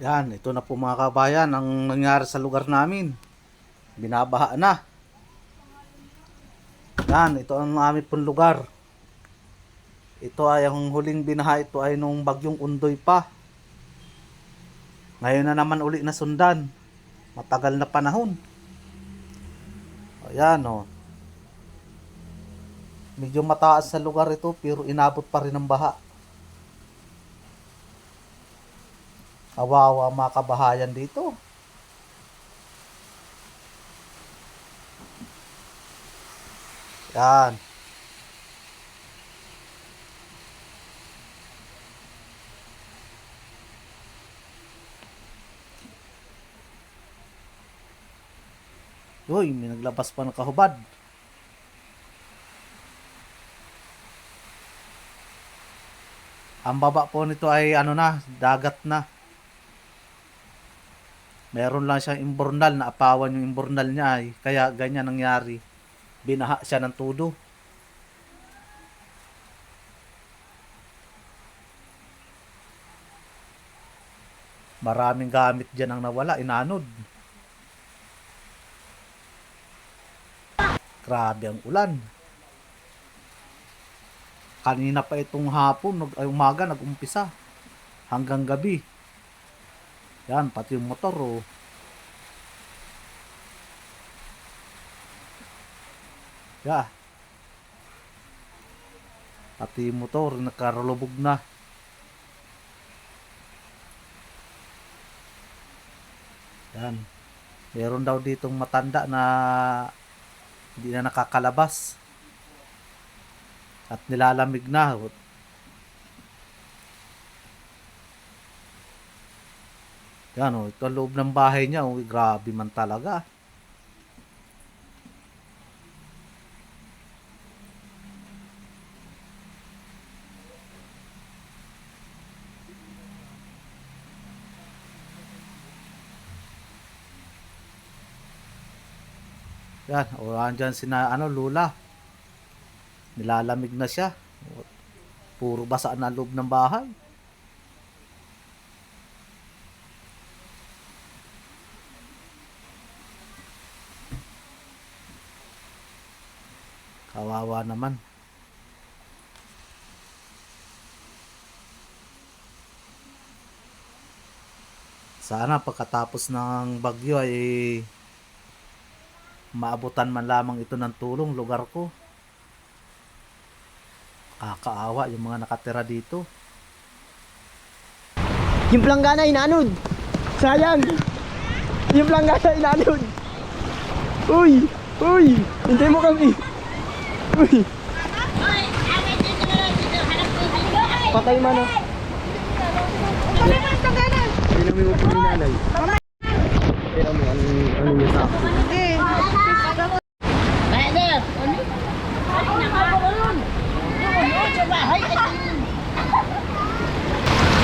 Yan, ito na po mga kabayan ang nangyari sa lugar namin. Binabaha na. Yan, ito ang aming pong lugar. Ito ay ang huling binaha, ito ay nung bagyong undoy pa. Ngayon na naman uli na sundan. Matagal na panahon. Ayan o. Medyo mataas sa lugar ito pero inabot pa rin ng baha. Kawawa mga kabahayan dito. Yan. Uy, may naglabas pa ng kahubad. Ang baba po nito ay ano na, dagat na. Meron lang siyang imbornal na apawan yung imbornal niya ay kaya ganyan nangyari. Binaha siya ng tudo. Maraming gamit diyan ang nawala, inanod. Grabe ang ulan. Kanina pa itong hapon, nag, ay umaga, nag-umpisa. Hanggang gabi. Yan, pati yung motor, oh. Yeah. Pati yung motor, nakarulubog na. Yan. Meron daw ditong matanda na hindi na nakakalabas. At nilalamig na. Yan o, ang loob ng bahay niya. Oh, grabe man talaga. Yan, o andyan si na, ano, Lula. Nilalamig na siya. Puro basa na loob ng bahay. Kawawa naman. Sana pagkatapos ng bagyo ay maabutan man lamang ito ng tulong lugar ko. Kakaawa yung mga nakatira dito. Yung planggana inanod. Sayang. Yung planggana inanod. Uy! Uy! Hintay mo kami. Uy! Patay man oh. Tingnan mo yung upo ni nanay. Tingnan mo ano, ano yung sako.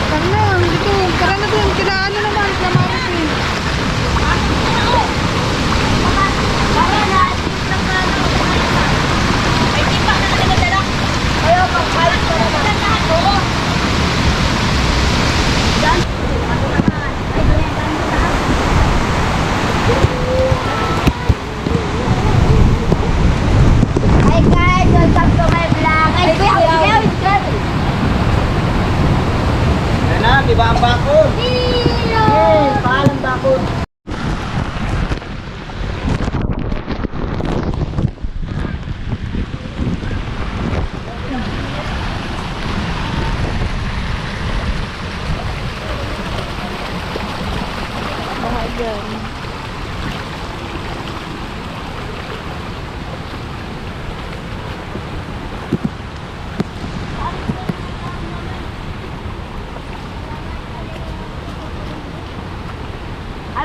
Karna, dito. Tara na dun. Kila ano naman, kila Maricel. Hi guys, welcome to my vlog. Ay, kuya, kuya, kuya. Yan na, di ba ang bakod? Hello. Paalam bakod.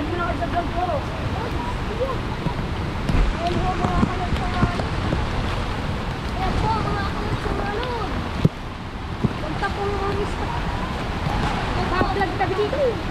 Ano na sa vlog ko? Ano mo mga kalat sa malon? Kaya po, mga kalat sa malon. Po tabi dito.